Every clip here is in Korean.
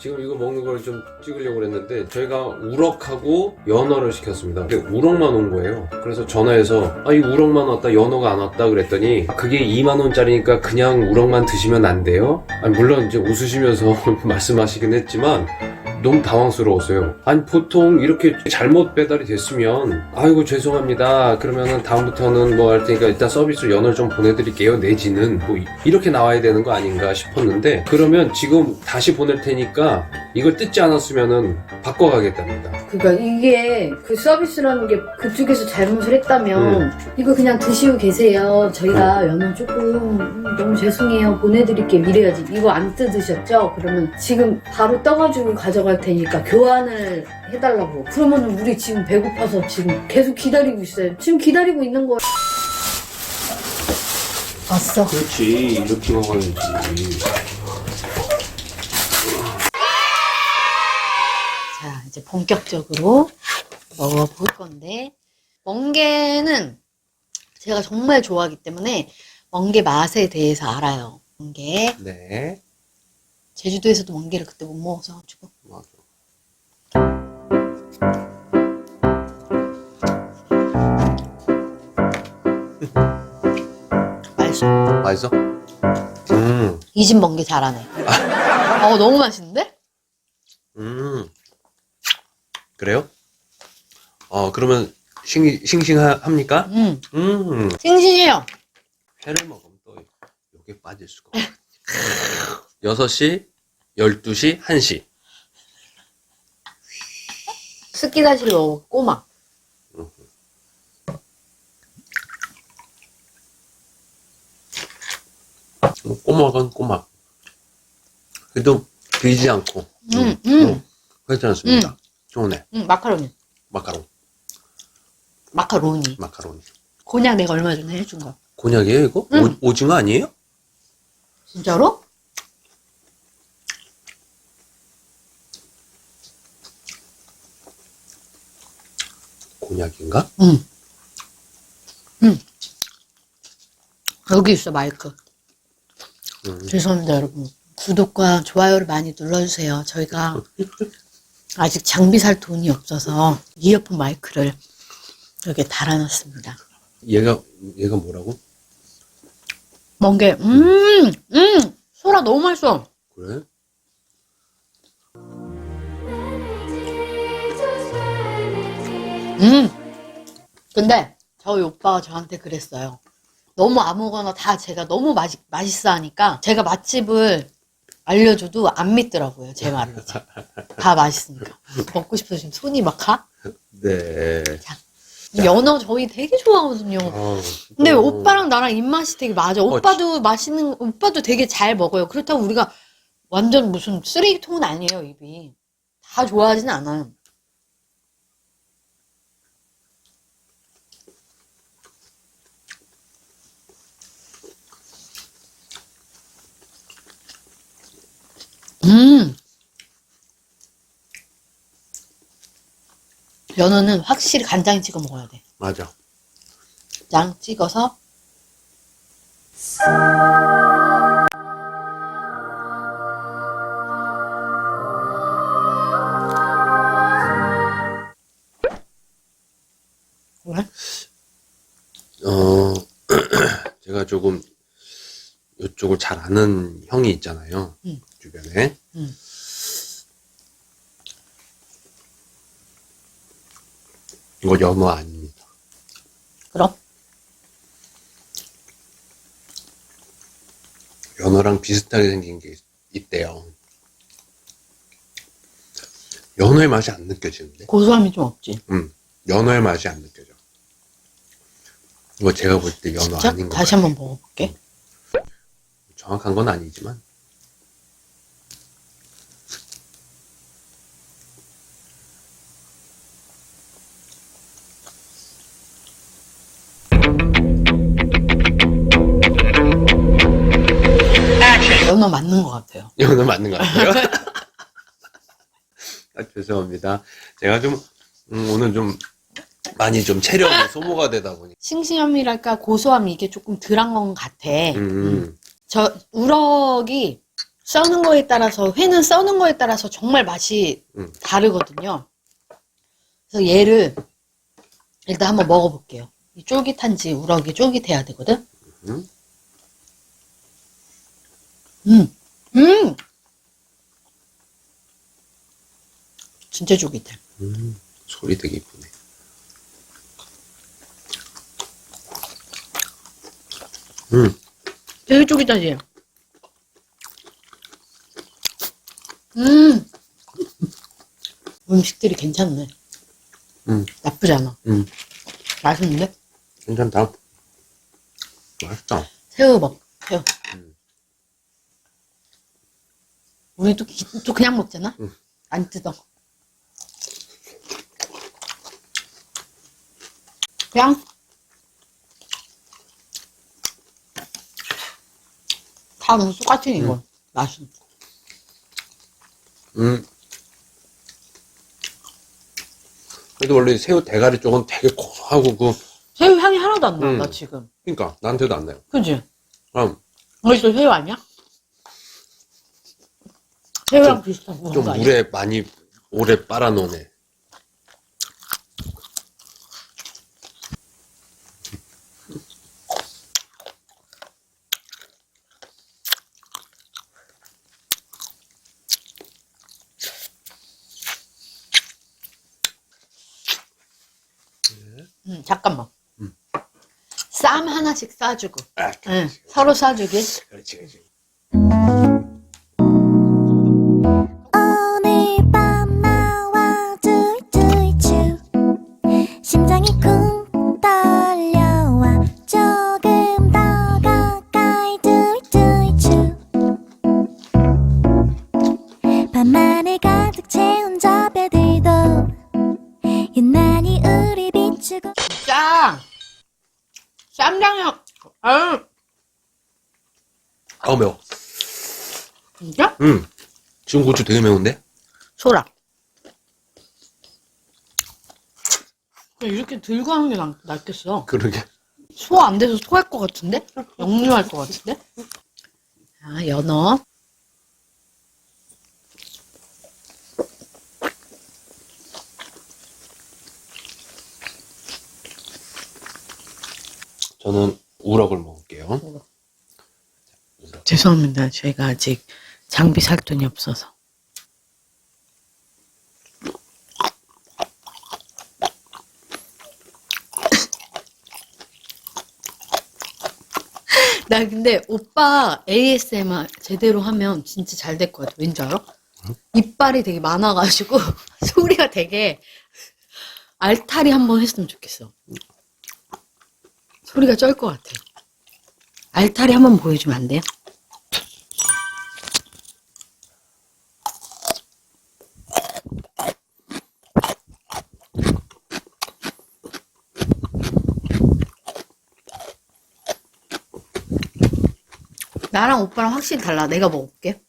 지금 이거 먹는 걸 좀 찍으려고 그랬는데 저희가 우럭하고 연어를 시켰습니다. 근데 우럭만 온 거예요. 그래서 전화해서 아 이 우럭만 왔다 연어가 안 왔다 그랬더니 그게 2만 원짜리니까 그냥 우럭만 드시면 안 돼요? 아니, 물론 이제 웃으시면서 말씀하시긴 했지만 너무 당황스러웠어요. 아니 보통 이렇게 잘못 배달이 됐으면 아이고 죄송합니다. 그러면은 다음부터는 뭐 할 테니까 일단 서비스로 연어를 좀 보내드릴게요. 내지는 뭐 이- 이렇게 나와야 되는 거 아닌가 싶었는데 그러면 지금 다시 보낼 테니까 이걸 뜯지 않았으면은 바꿔가겠답니다. 그러니까 이게 그 서비스라는 게 그쪽에서 잘못을 했다면 음. 이거 그냥 드시고 계세요. 저희가 연어 조금 음, 너무 죄송해요. 보내드릴게요. 이래야지. 이거 안 뜯으셨죠? 그러면 지금 바로 떠가지고 가져갈 테니까 교환을 해달라고. 그러면 우리 지금 배고파서 지금 계속 기다리고 있어요. 지금 기다리고 있는 거예요. 왔어. 그렇지 이렇게 먹어야지. 자, 이제 본격적으로 먹어볼 건데, 멍게는 제가 정말 좋아하기 때문에 멍게 맛에 대해서 알아요. 멍게. 네. 제주도에서도 멍게를 그때 못 먹어서 가지고. 맞아. 맛있어. 맛있어? 음, 이 집 멍게 잘하네. 어, 너무 맛있는데? 음. 그래요? 어 그러면 싱 싱싱합니까? 음, 음. 싱싱해요. 회를 먹으면 또 요게 빠질 수가 없어. 6시, 12시, 1시. 스키다시를 먹고 꼬막. 꼬막은 꼬막. 그래도 비지 않고. 음, 음. 어, 괜찮습니다. 좋네. 음, 마카로니. 마카롱, 마카로니. 마카로니. 곤약 내가 얼마 전에 해준 거. 곤약이에요, 이거? 음. 오, 오징어 아니에요? 진짜로? 곤약인가? 응. 응. 여기 있어, 마이크. 음. 죄송합니다, 여러분. 구독과 좋아요를 많이 눌러주세요. 저희가 아직 장비 살 돈이 없어서 이어폰 마이크를 여기에 달아놨습니다. 얘가, 얘가 뭐라고? 멍게, 음, 음, 소라 너무 맛있어. 그래? 음. 근데 저희 오빠가 저한테 그랬어요. 너무 아무거나 다 제가 너무 맛 맛있어 하니까 제가 맛집을 알려줘도 안 믿더라고요. 제 말을. 다 맛있으니까. 먹고 싶어서 지금 손이 막 가? 네. 연어 저희 되게 좋아하거든요. 아, 근데 또- 오빠랑 나랑 입맛이 되게 맞아. 오빠도 맛있는, 오빠도 되게 잘 먹어요. 그렇다고 우리가 완전 무슨 쓰레기통은 아니에요, 입이. 다 좋아하진 않아요. 음. 연어는 확실히 간장 찍어 먹어야 돼. 맞아. 장 찍어서 왜? 어, 제가 조금 이쪽을 잘 아는 형이 있잖아요. 응. 주변에. 응. 이거 연어 아닙니다. 그럼? 연어랑 비슷하게 생긴 게 있- 있대요. 연어의 맛이 안 느껴지는데? 고소함이 좀 없지. 응. 연어의 맛이 안 느껴져. 이거 제가 볼 때 연어 진짜? 아닌 것 다시 같아요. 한번 먹어볼게. 정확한 건 아니지만. 연어 맞는 것 같아요. 연어 맞는 것 같아요. 아, 죄송합니다. 제가 좀, 음, 오늘 좀 많이 좀 체력이 소모가 되다 보니. 싱싱함이랄까 고소함이 이게 조금 덜한 것 같아. 음, 저 우럭이 써는 거에 따라서 회는 써는 거에 따라서 정말 맛이 음. 다르거든요. 그래서 얘를 일단 한번 먹어볼게요. 이 쫄깃한지 우럭이 쫄깃해야 되거든. 음. 음, 음, 진짜 쫄깃해. 음, 소리 되게 이쁘네. 음, 되게 쫄깃하지. 음, 음식들이 괜찮네. 음, 나쁘지 않아. 음, 맛있는데? 괜찮다. 맛있다. 새우 먹, 새우. 음. 우리 또, 기- 또 그냥 먹잖아? 음. 안 뜯어. 그냥 다 너무 똑같은 이거 맛은 음. 그래도 원래 새우 대가리 쪽은 되게 고소하고 그, 새우 향이 하나도 안 나, 음. 나 지금 그러니까 나한테도 안 나요. 그지? 그럼 어디서 새우 아니야? 새우랑 비슷한 거좀 아니야? 물에 많이 오래 빨아놓네. 음, 잠깐만 음. 쌈 하나씩 싸주고 아, 응, 서로 싸주기 그렇지, 그렇지. 쌈장이야 아유 아우, 매워. 진짜? 음. 지금 고추 되게 매운데? 소라 이렇게 들고 하는 게 낫, 낫겠어 그러게. 소화 안 돼서 토할 것 같은데? 역류할 것 같은데? 아, 연어. 저는 우럭을 먹을게요. 죄송합니다. 저희가 아직 장비 살 돈이 없어서. 나 근데 오빠 ASMR 제대로 하면 진짜 잘 될 것 같아. 왠지 알아? 이빨이 되게 많아가지고 소리가 되게 알타리 한번 했으면 좋겠어. 소리가 쩔 것 같아. 알타리 한번 보여주면 안 돼요? 나랑 오빠랑 확실히 달라. 내가 먹을게.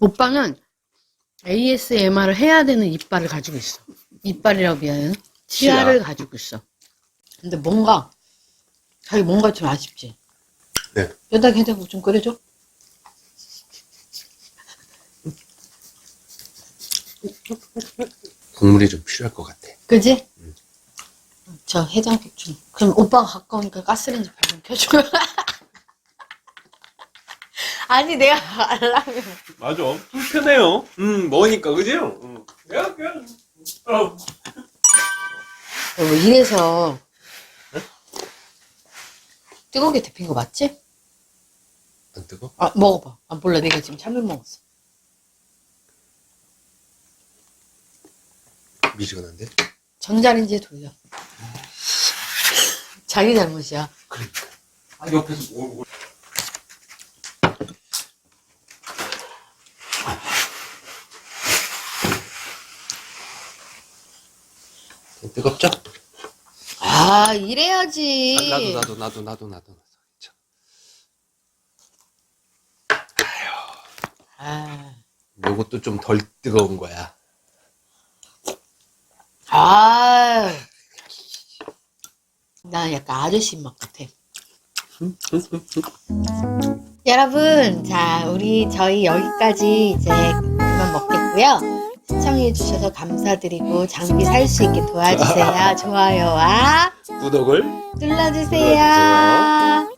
오빠는 ASMR을 해야 되는 이빨을 가지고 있어. 이빨이라고 미안해. 치아를 치아. 가지고 있어. 근데 뭔가, 자기 뭔가 좀 아쉽지? 네. 여기다 해대고 좀 끓여줘? 국물이 좀 필요할 것 같아. 그지? 저 해장국 좀. 그럼 오빠가 가까우니까 가스레인지 발좀 켜줘. 아니, 내가 알라면. 맞아. 불편해요. 음, 먹으니까, 그죠? 음. 야, 그냥. 어. 여보, 이래서. 뜨겁게 데핀 거 맞지? 안 뜨거? 아, 먹어봐. 아, 몰라. 내가 지금 참외 먹었어. 미지근한데? 전자레인지에 돌려. 자기 잘못이야. 아, 옆에서 뭘, 뭘. 뜨겁죠? 아, 이래야지. 아, 나도, 나도, 나도, 나도, 나도. 자. 요것도 좀 덜 뜨거운 거야. 아, 나 약간 아저씨 맛 같아. 여러분, 자, 우리 저희 여기까지 이제 그만 먹겠고요. 시청해주셔서 감사드리고 장비 살 수 있게 도와주세요. 좋아요와 구독을 눌러주세요. 눌러주세요.